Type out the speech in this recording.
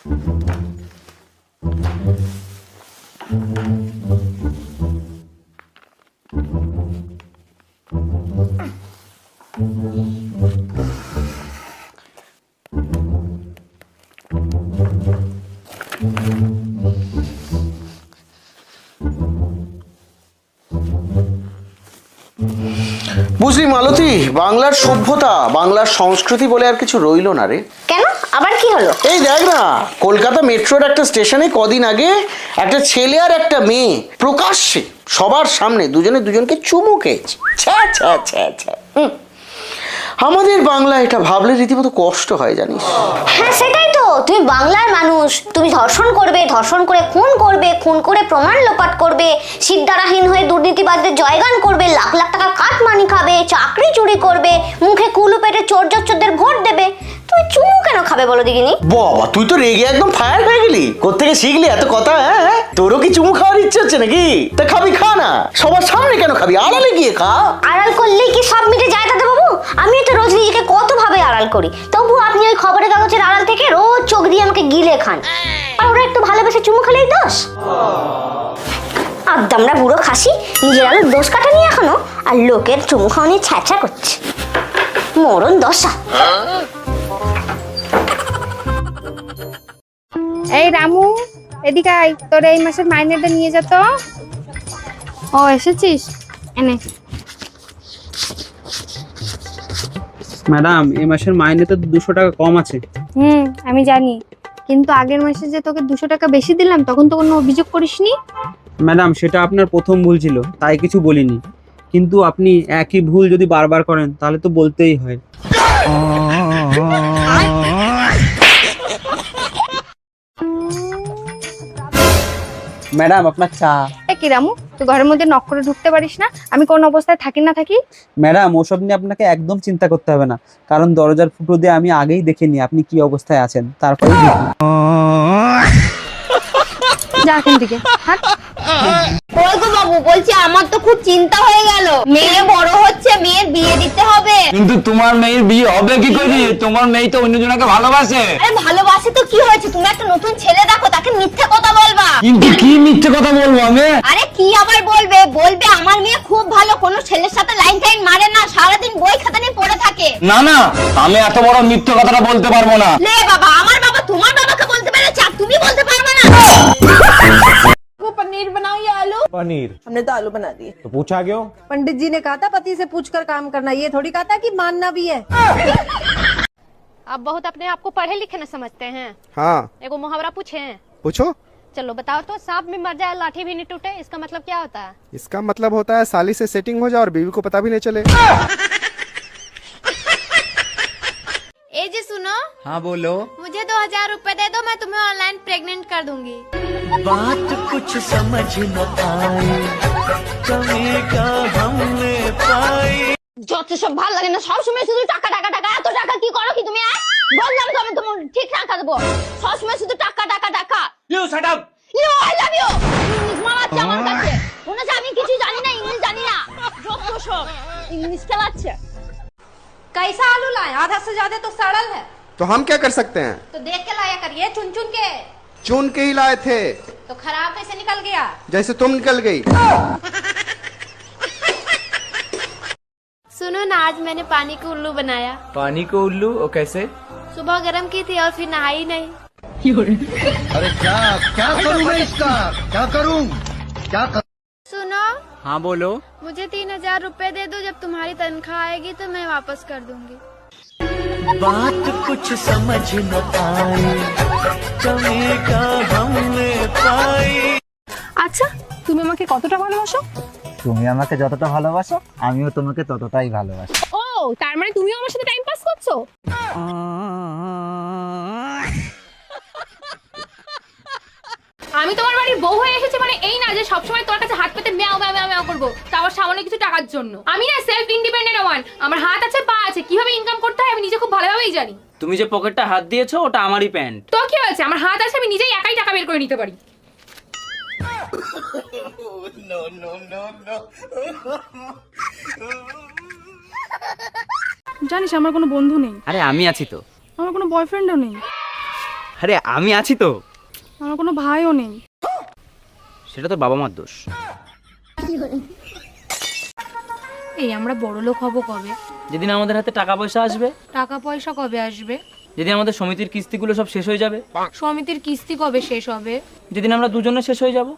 বুঝলি মালতী বাংলার সভ্যতা বাংলার সংস্কৃতি বলে আর কিছু রইল না রে। এই দেখ না কলকাতা মেট্রোর একটা স্টেশনে কদিন আগে একটা ছেলে আর একটা মেয়ে প্রকাশ্যে সবার সামনে দুজনে দুজনকে চুমু খেয়েছে। আমাদের বাংলা এটা ভাবলে রীতিমতো কষ্ট হয় জানিস। হ্যাঁ সেটাই তো। তুমি বাংলার মানুষ তুমি ধর্ষণ করবে ধর্ষণ করে খুন করবে খুন করে প্রমাণ লোপাট করবে সিদ্ধারাহীন হয়ে দুর্নীতিবাদদের জয়গান করবে লাখ লাখ টাকা কাটমানি খাবে চাকরি চুরি করবে মুখে কুলু পেটে চোর জচ্চরদের ভোট খাবে বলো দিগিনি বাবা তুই তো রেগে একদম ফায়ার হয়ে গেলি। কোত্থেকে শিখলি এত কথা হ্যাঁ হ্যাঁ? তোরও কি চুমু খাওয়ার ইচ্ছে হচ্ছে নাকি? তা খাবি খা না। সবার সামনে কেন খাবি? আড়ালে গিয়ে খা। আড়াল করলে কি সব মিটে যায় দাদা বাবু? আমি তো রোজ নিজেকে কত ভাবে আড়াল করি। তবু আপনি ওই খবরের কাগজের আড়াল থেকে রোজ চোখ দিয়ে আমাকে গিলে খান। আর ওরা একটু ভালোবেসে চুমু খেলেই দোষ? আদামরা বুড়ো খাসি নিজের আলোর দোষ কাটা নিয়ে এখনও আর লোকের চুমু খাওয়া নিয়ে ছ্যাঁচা করছে। মরণ দশা। এই রামু এদিকে আয়। তোর এই মাসের মাইনেটা নিয়ে যা তো। ও এসেছিস? এনে। ম্যাডাম এই মাসের মাইনে তো দুশো টাকা কম আছে। হুম আমি জানি। কিন্তু আগের মাসে যে তোকে দুশো টাকা বেশি দিলাম তখন তো কোনো অভিযোগ করিসনি? ম্যাডাম সেটা আপনার প্রথম ভুল ছিল তাই কিছু বলিনি। কিন্তু আপনি একই ভুল যদি বারবার করেন তাহলে তো বলতেই হয়। ম্যাডাম আপনার চা। এ কি রামু তুই ঘরের মধ্যে নক করে ঢুকতে পারিস না? আমি কোন অবস্থায় থাকি না থাকি? ম্যাডাম ওসব নিয়ে আপনাকে একদম চিন্তা করতে হবে না। কারণ দরজার ফুটো দিয়ে আমি আগেই দেখে নিই আপনি কি অবস্থায় আছেন। তারপরে যা এখান থেকে হাট। বাবু বলছি আমার তো খুব চিন্তা হয়ে গেল। মেয়ে বিয়ে দিতে হবে। কিন্তু তোমার মেয়ের বিয়ে হবে কি করে? তোমার মেয়ে তো অন্যজনকে ভালোবাসে। আরে ভালোবাসে তো কি হয়েছে? তুমি একটা নতুন ছেলে দেখো তাকে মিথ্যে কথা বলবা। কিন্তু কি মিথ্যে কথা বলব আমি? আরে কি আবার বলবে? বলবে আমার মেয়ে খুব ভালো কোনো ছেলের সাথে লাইন টাইন মারে না সারাদিন বই খাতা নিয়ে পড়ে থাকে। না না আমি এত বড় মিথ্যে কথাটা বলতে পারব না। লে বাবা আমার বাবা তোমার বাবাকে বলতে পেরেছে আর তুমি বলতে पनीर। हमने तो आलू बना दिए। तो पूछा क्यों? पंडित जी ने कहा था पति से पूछकर काम करना ये थोड़ी कहा था कि मानना भी है। आप बहुत अपने आप को पढ़े लिखे न समझते हैं। हाँ। एगो मुहावरा पूछे। हैं पूछो। चलो बताओ तो सांप भी मर जाए लाठी भी नहीं टूटे इसका मतलब क्या होता है? इसका मतलब होता है साली से सेटिंग हो जाए और बीवी को पता भी नहीं चले ए जी सुनो हाँ बोलो मुझे दो हजार रूपए दे दो मैं तुम्हें ऑनलाइन प्रेग्नेंट कर दूंगी যত সব ভালো লাগে না সবসময় শুধু টাকা টাকা টাকা এত টাকা কি করো কি তুমি আহ? বললাম তো আমি তোমার ঠিক টাকা দেবো সবসময় শুধু টাকা টাকা টাকা you shut up you I love you English মারাচ্ছে আমার কাছে মনে হচ্ছে আমি কিছু জানি না ইংলিশ জানি না যত সব ইংলিশ খেলাচ্ছে कैसा आलू लाए आधा से ज्यादा तो सड़ल है तो हम क्या कर सकते हैं? तो देख के लाया करिए चुन चुन के। चुन के ही लाए थे। तो खराब कैसे निकल गया। जैसे तुम निकल गई। सुनो ना आज मैंने पानी को उल्लू बनाया। पानी को उल्लू और कैसे? सुबह गर्म की थी और फिर नहाई नहीं। अरे क्या क्या करूँ मैं इसका? क्या करूँ? क्या कर... सुनो। हाँ बोलो। मुझे तीन हज़ार रूपए दे दो जब तुम्हारी तनख्वाह आएगी तो मैं वापस कर दूँगी। আচ্ছা তুমি আমাকে কতটা ভালোবাসো? তুমি আমাকে যতটা ভালোবাসো আমিও তোমাকে ততটাই ভালোবাসি। ও তার মানে তুমিও আমার সাথে টাইম পাস করছ? আমি তোমার বাড়ির বউ হয়ে এসেছি মানে এই না যে সবসময় তোর কাছে হাত পেতে ম্যাও ম্যাও করব? তারপর সামান্য কিছু টাকার জন্য। আমি না সেলফ ইন্ডিপেন্ডেন্ট ওয়ান আমার হাত আছে পা আছে কীভাবে ইনকাম করতে হয় আমি নিজে খুব ভালোভাবেই জানি। তুমি যে পকেটটা হাত দিয়েছ ওটা আমারই প্যান্ট। তো কি হয়েছে? আমার হাত আছে আমি নিজেই একাই টাকা বের করে নিতে পারি। জানিস আমার কোনো বন্ধু নেই। আরে আমি আছি তো। আমার কোনো বয়ফ্রেন্ডও নেই। আরে আমি আছি তো। আমার কোনো ভাইও নেই। সেটা তো বাবা মার দোষ। এই আমরা বড় লোক হব কবে? যেদিন আমাদের হাতে টাকা পয়সা আসবে। টাকা পয়সা কবে আসবে? যেদিন আমাদের সমিতির কিস্তিগুলো সব শেষ হয়ে যাবে। সমিতির কিস্তি কবে শেষ হবে? যেদিন আমরা দুজনে শেষ হয়ে যাব।